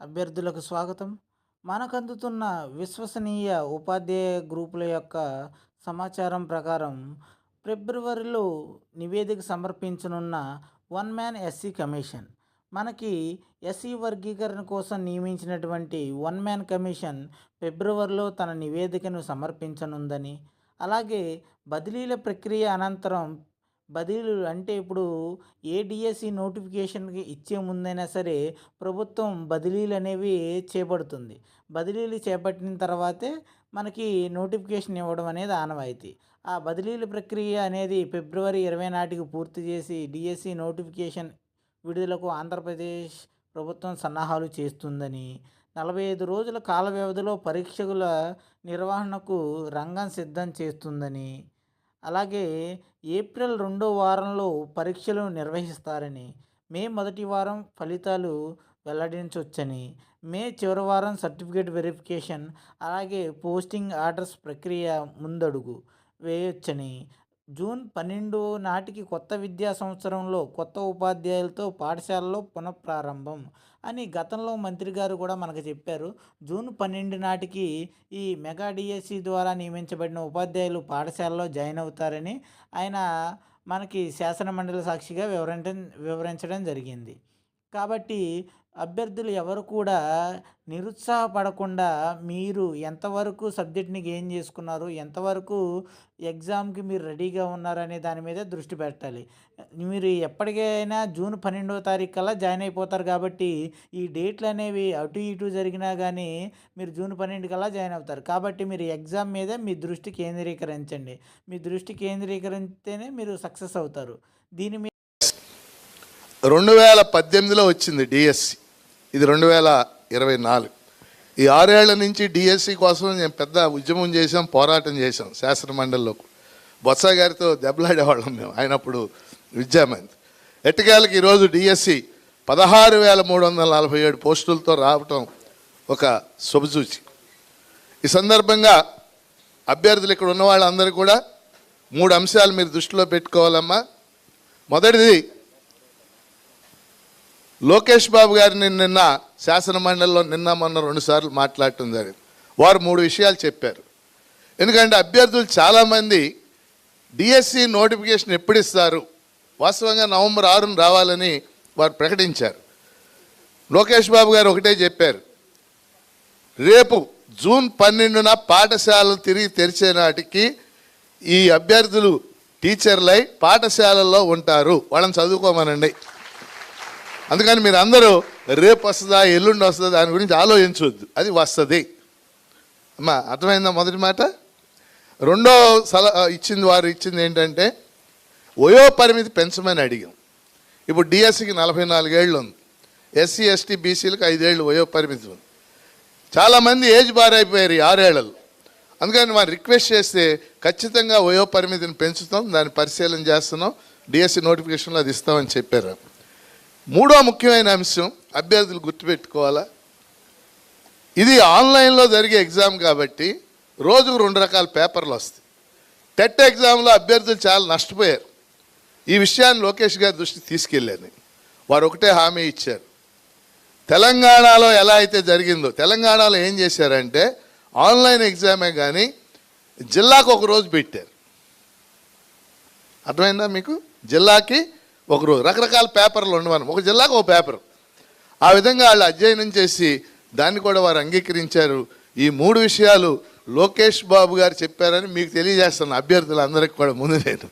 అభ్యర్థులకు స్వాగతం. మనకు అందుతున్న విశ్వసనీయ ఉపాధ్యాయ గ్రూపుల యొక్క సమాచారం ప్రకారం ఫిబ్రవరిలో నివేదిక సమర్పించనున్న వన్ మ్యాన్ ఎస్సీ కమిషన్. మనకి ఎస్సీ వర్గీకరణ కోసం నియమించినటువంటి వన్ మ్యాన్ కమిషన్ ఫిబ్రవరిలో తన నివేదికను సమర్పించనుందని అలాగే బదిలీల ప్రక్రియ అనంతరం బదిలీలు అంటే ఇప్పుడు ఏ డిఎస్సి నోటిఫికేషన్కి ఇచ్చే ముందైనా సరే ప్రభుత్వం బదిలీలు అనేవి చేపడుతుంది. బదిలీలు చేపట్టిన తర్వాతే మనకి నోటిఫికేషన్ ఇవ్వడం అనేది ఆనవాయితీ. ఆ బదిలీల ప్రక్రియ అనేది ఫిబ్రవరి ఇరవై నాటికి పూర్తి చేసి డిఎస్సి నోటిఫికేషన్ విడుదలకు ఆంధ్రప్రదేశ్ ప్రభుత్వం సన్నాహాలు చేస్తుందని నలభై ఐదు రోజుల కాల వ్యవధిలో పరీక్షల నిర్వహణకు రంగం సిద్ధం చేస్తుందని అలాగే ఏప్రిల్ రెండో వారంలో పరీక్షలు నిర్వహిస్తారని మే మొదటి వారం ఫలితాలు వెల్లడించవచ్చని మే చివరి వారం సర్టిఫికేట్ వెరిఫికేషన్ అలాగే పోస్టింగ్ ఆర్డర్స్ ప్రక్రియ ముందడుగు వేయొచ్చని జూన్ పన్నెండు నాటికి కొత్త విద్యా సంవత్సరంలో కొత్త ఉపాధ్యాయులతో పాఠశాలలో పునఃప్రారంభం అని గతంలో మంత్రి గారు కూడా మనకు చెప్పారు. జూన్ పన్నెండు నాటికి ఈ మెగా డిఎస్సి ద్వారా నియమించబడిన ఉపాధ్యాయులు పాఠశాలలో జాయిన్ అవుతారని ఆయన మనకి శాసనమండలి సాక్షిగా వివరించడం వివరించడం జరిగింది. కాబట్టి అభ్యర్థులు ఎవరు కూడా నిరుత్సాహపడకుండా మీరు ఎంతవరకు సబ్జెక్ట్ని గెయిన్ చేసుకున్నారు ఎంతవరకు ఎగ్జామ్కి మీరు రెడీగా ఉన్నారనే దాని మీద దృష్టి పెట్టాలి. మీరు ఎప్పటికైనా జూన్ పన్నెండవ తారీఖు కల్లా జాయిన్ అయిపోతారు కాబట్టి ఈ డేట్లు అనేవి అటు ఇటు జరిగినా కానీ మీరు జూన్ పన్నెండు కల్లా జాయిన్ అవుతారు. కాబట్టి మీరు ఎగ్జామ్ మీద మీ దృష్టి కేంద్రీకరించండి. మీ దృష్టి కేంద్రీకరిస్తేనే మీరు సక్సెస్ అవుతారు. దీని మీద రెండు వేల పద్దెనిమిదిలో వచ్చింది డిఎస్సి. ఇది రెండు వేల ఇరవై నాలుగు. ఈ ఆరేళ్ళ నుంచి డిఎస్సి కోసం నేను పెద్ద ఉద్యమం చేసాం పోరాటం చేసాం శాసన మండలిలో బొత్స గారితో దెబ్బలాడేవాళ్ళం మేము ఆయనప్పుడు విద్యామంత్రి. ఎట్టకేళ్ళకి ఈరోజు డిఎస్సి పదహారు వేల మూడు వందల నలభై ఏడు పోస్టులతో రావటం ఒక శుభసూచి. ఈ సందర్భంగా అభ్యర్థులు ఇక్కడ ఉన్న వాళ్ళందరూ కూడా మూడు అంశాలు మీరు దృష్టిలో పెట్టుకోవాలమ్మా. మొదటిది లోకేష్ బాబు గారిని నిన్న శాసనమండలిలో నిన్న మొన్న రెండుసార్లు మాట్లాడటం జరిగింది. వారు మూడు విషయాలు చెప్పారు. ఎందుకంటే అభ్యర్థులు చాలామంది డిఎస్సి నోటిఫికేషన్ ఎప్పుడు ఇస్తారు? వాస్తవంగా నవంబర్ ఆరున రావాలని వారు ప్రకటించారు. లోకేష్ బాబు గారు ఒకటే చెప్పారు. రేపు జూన్ పన్నెండున పాఠశాలలు తిరిగి తెరిచే నాటికి ఈ అభ్యర్థులు టీచర్లై పాఠశాలల్లో ఉంటారు. వాళ్ళని చదువుకోమనండి. అందుకని మీరు అందరూ రేపు వస్తుందా ఎల్లుండి వస్తుందా దాని గురించి ఆలోచించవద్దు అది వస్తుంది. అమ్మా అర్థమైందా మొదటి మాట? రెండో సలహా ఇచ్చింది వారు ఇచ్చింది ఏంటంటే వయో పరిమితి పెంచమని అడిగాం. ఇప్పుడు డిఎస్సికి నలభై నాలుగేళ్ళు ఉంది ఎస్సీ ఎస్టీ బీసీలకు ఐదేళ్ళు వయో పరిమితి ఉంది. చాలామంది ఏజ్ బార్ అయిపోయారు ఈ ఆరేళ్ళలో. అందుకని వారు రిక్వెస్ట్ చేస్తే ఖచ్చితంగా వయో పరిమితిని పెంచుతాం దాన్ని పరిశీలన చేస్తున్నాం డిఎస్సి నోటిఫికేషన్లో అది ఇస్తామని చెప్పారు. మూడో ముఖ్యమైన అంశం అభ్యర్థులు గుర్తుపెట్టుకోవాలా? ఇది ఆన్లైన్లో జరిగే ఎగ్జామ్ కాబట్టి రోజుకు రెండు రకాల పేపర్లు వస్తాయి. టెట్ ఎగ్జామ్లో అభ్యర్థులు చాలా నష్టపోయారు. ఈ విషయాన్ని లోకేష్ గారి దృష్టికి తీసుకెళ్ళాను వారు ఒకటే హామీ ఇచ్చారు. తెలంగాణలో ఎలా అయితే జరిగిందో తెలంగాణలో ఏం చేశారంటే ఆన్లైన్ ఎగ్జామే కానీ జిల్లాకు ఒక రోజు పెట్టారు. అర్థమైందా మీకు? జిల్లాకి ఒకరు రకరకాల పేపర్లు ఉండవని ఒక జిల్లాకు ఒక పేపర్. ఆ విధంగా వాళ్ళు అధ్యయనం చేసి దాన్ని కూడా వారు అంగీకరించారు. ఈ మూడు విషయాలు లోకేష్ బాబు గారు చెప్పారని మీకు తెలియజేస్తాను అభ్యర్థులందరికీ కూడా ముందు నేను